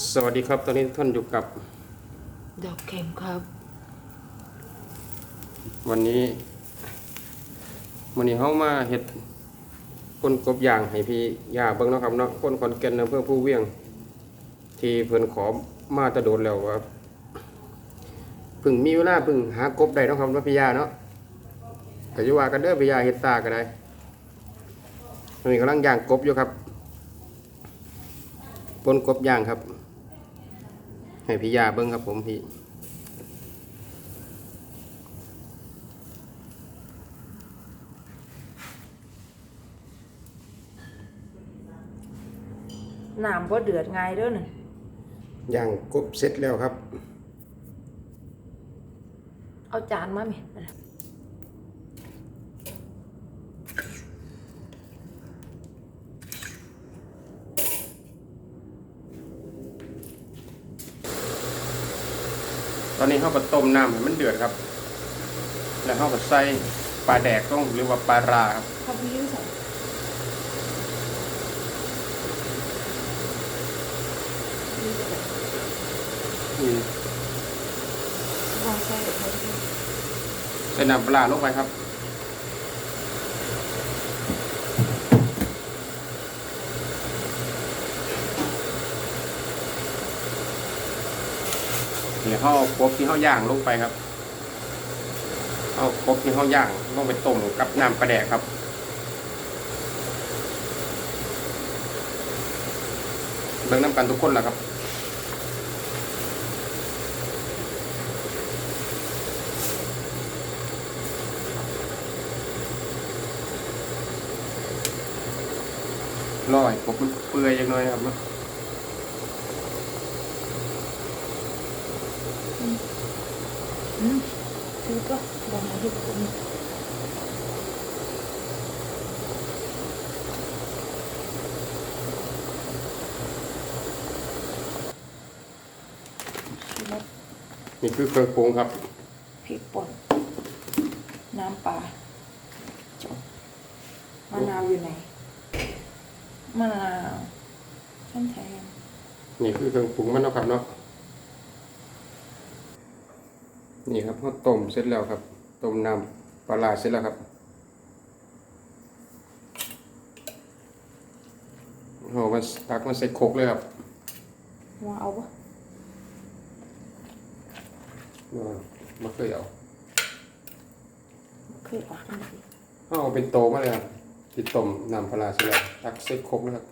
สวัสดีครับ ตอนนี้ท่านอยู่กับดอกเข็มครับ วันนี้วันนี้เฮามาเฮ็ดคนกบยางให้พี่ยาเบิ่งเนาะครับเนาะคนขอนแก่นอำเภอผู้เวียง ที่เพิ่นขอมาแตะโดนแล้วว่าเพิ่งมีเวลาเพิ่งหากบได้เนาะครับเนาะพี่ยาเนาะก็อยู่ว่ากันเด้อพี่ยาเฮ็ดตาก็ได้ตอนนี้กำลังย่างกบอยู่ครับปนกบย่างครับ ให้พี่ยาเบิ่งครับผมพี่น้ำบ่เดือดง่ายเด้อน่ะย่างกบเสร็จแล้วครับ เอาจานมาไหม ตอนนี้เขาก็ต้มน้ำให้มันเดือดครับ แล้วเขาก็ใส่ปลาแดกต้องหรือว่าปลาราครับเขาพี่ยื้อใส่นี่วางใส่เดี๋ยวเขาดูใส่น้ำปลาร้าลงไปครับ เดี๋ยเขาเอากบที่เขาย่างลงไปครับเอากบที่เขาย่างลงไปต้มกับน้ำปลาแดกครับเบิ่งน้ำกันทุกคนแหละครับรอยกบมันเปื่อยจังเลยครับเนาะ อืมซื้อก็ลองมาที่ผมชีวิตนี่คือเครื่องปรุงครับพริกป่นน้ำปลาจบมะนาวอยู่ไหนมะนาวฉันแทนนี่คือเครื่องปรุงมันเนาะครับเนาะ นี่ครับพอต้มเสร็จแล้วครับ ต้มน้ำปลาร้าเสร็จแล้วครับเอามาตักมาใส่โครกเลยครับว่าเอาปะเอามาเคยเอาเคยออกกันสิเอาเป็นโตมาเลยครับที่ต้มน้ำปลาร้าเสร็จแล้วตักใส่โครกเลยครับ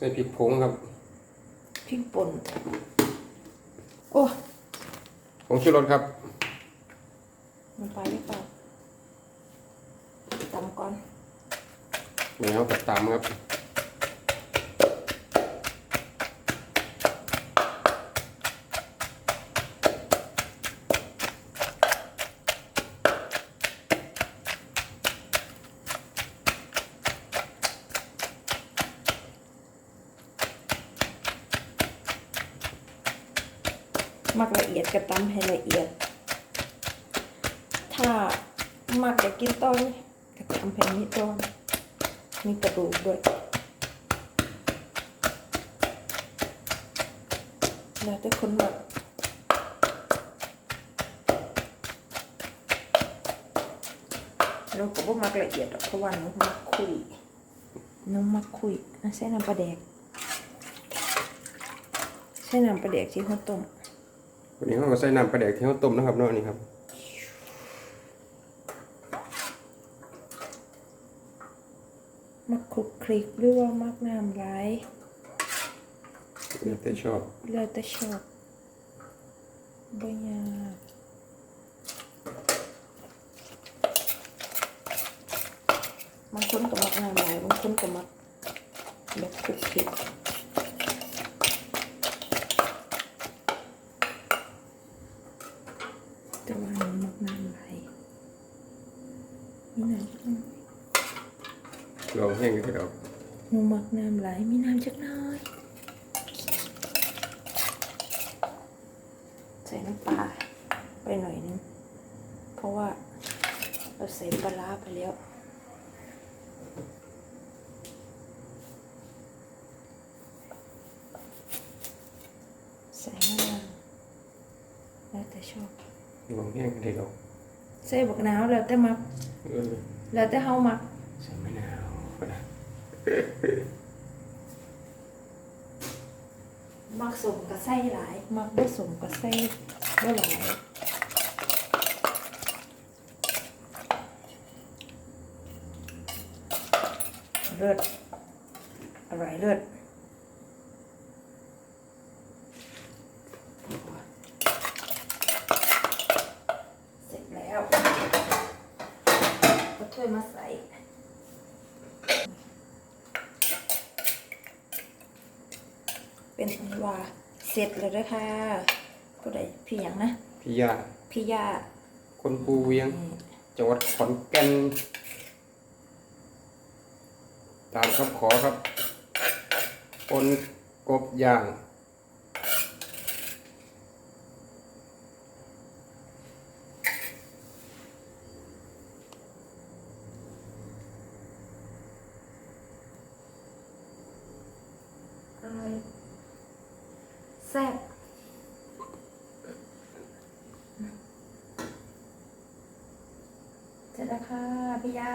ใส่พริกผงครับพริกป่นโอ้ผงชูรสครับ มันไปหรือเปล่าตำก่อนเดี๋ยวกับตามครับ มักละเอียดกระตำให้ละเอียด ถ้ามักจะกินตอนกระตำให้มีตอนมีกระดูกด้วยแล้วแต่คนมักเราก็บ่มักละเอียดเพราะว่าหนูมักคุยหนูมักคุยอะใส่น้ำปลาแดกใส่น้ำปลาแดกที่เขาต้ม วันนี้เราก็ใส่น้ำปลาแดกที่เขาต้มนะครับเนาะนี่ครับมักคลุกคลิกหรือว่ามักน้ำไหลายแล้วแต่ชอบแล้วแต่ชอบบ่ยากบางคนก็มักน้ำไหลายบางคนก็มักแบบคลุกคลิกแต่ว่าหนูมักน้ำไหลาย มีน้ำจักหน่อยลองแห้งกันเถอะหนูมักน้ำไหลายมีน้ำจักหน้อย ใส่น้ำปลาไปหน่อยนึง เพราะว่าเราใส่ปลาร้าไปแล้ว ใส่มะนาวแล้วแต่ชอบหวังแห้งกันได้ดอก ใส่บักนาวแล้วแต่มักเออแล้วแต่เฮามักใส่มะนาวมักสมกับไส้หลาย มักบ่สมกับไส้บ่หลายเลิศอร่อยเลิศเสร็จแล้วก็ถ้ว ยมาใส่เป็นอันว่าเสร็จแล้วเด้วยค่ะก็ได้พี่หยังนะพี่ยาพี่ยาคนภูเวียง จังหวัดขอนแก่นตามคำขอครับคนกบย่าง อร่อยแซ่บเสร็จแล้วค่ะพี่ยา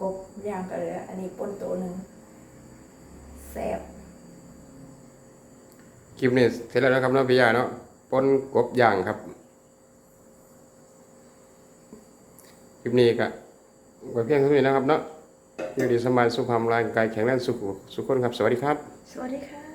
กบย่างกันเลย อันนี้ป่นตัวหนึ่งแซ่บคลิปนี้เสร็จแล้วนะครับเนาะพี่ยาเนาะปนกบย่างครับ คลิปนี้ก็ไว้เพียงเท่านี้นะครับเนาะ ยังดีสบายสุขภาพร่างกายแข็งแรงสุขสุขคนครับ สวัสดีครับ สวัสดีค่ะ